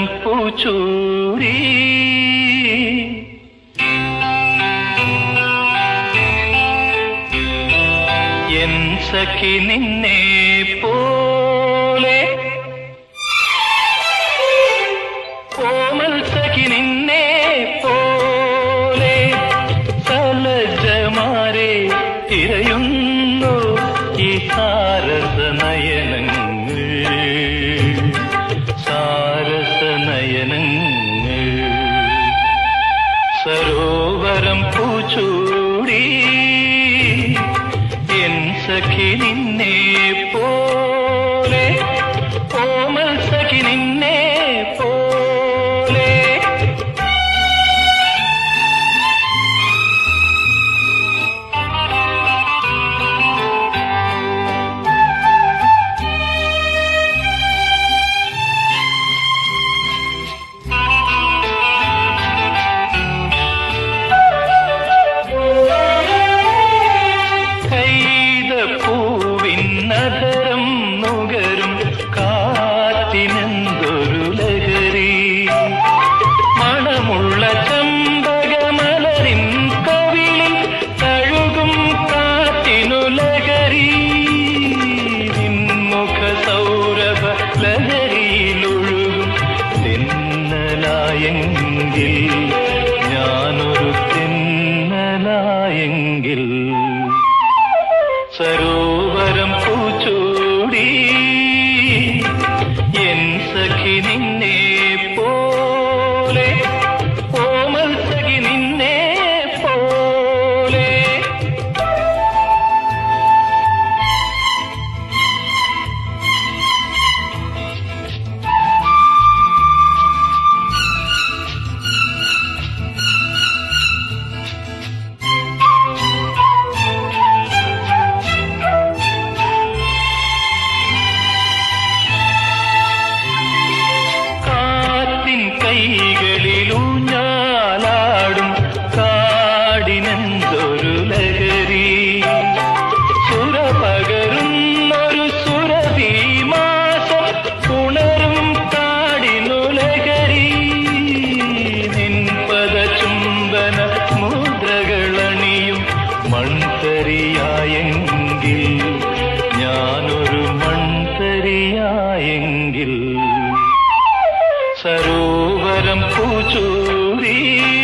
Sarovaram പൂച്ചൂരി. N സഖി നിന്നെ പോലെ. കോമൽ സഖി നിന്നെ പോലെ. സലജമാരെ തിരയുന്നു ഈ സാരസ നയനങ്ങൾ. സരോവരം പൂച്ചൂടി. എൻ സഖി നിന്നെ പോലെ മണമുള്ള ചമ്പകമലരിൻ കവിളിൽ തഴുകും കാറ്റിനു ലഹരി നിൻമുഖ സൗരഭ ലഹരിയിലൊഴുകും തെന്നലായെങ്കിൽ ಹೀಗೆ 祝你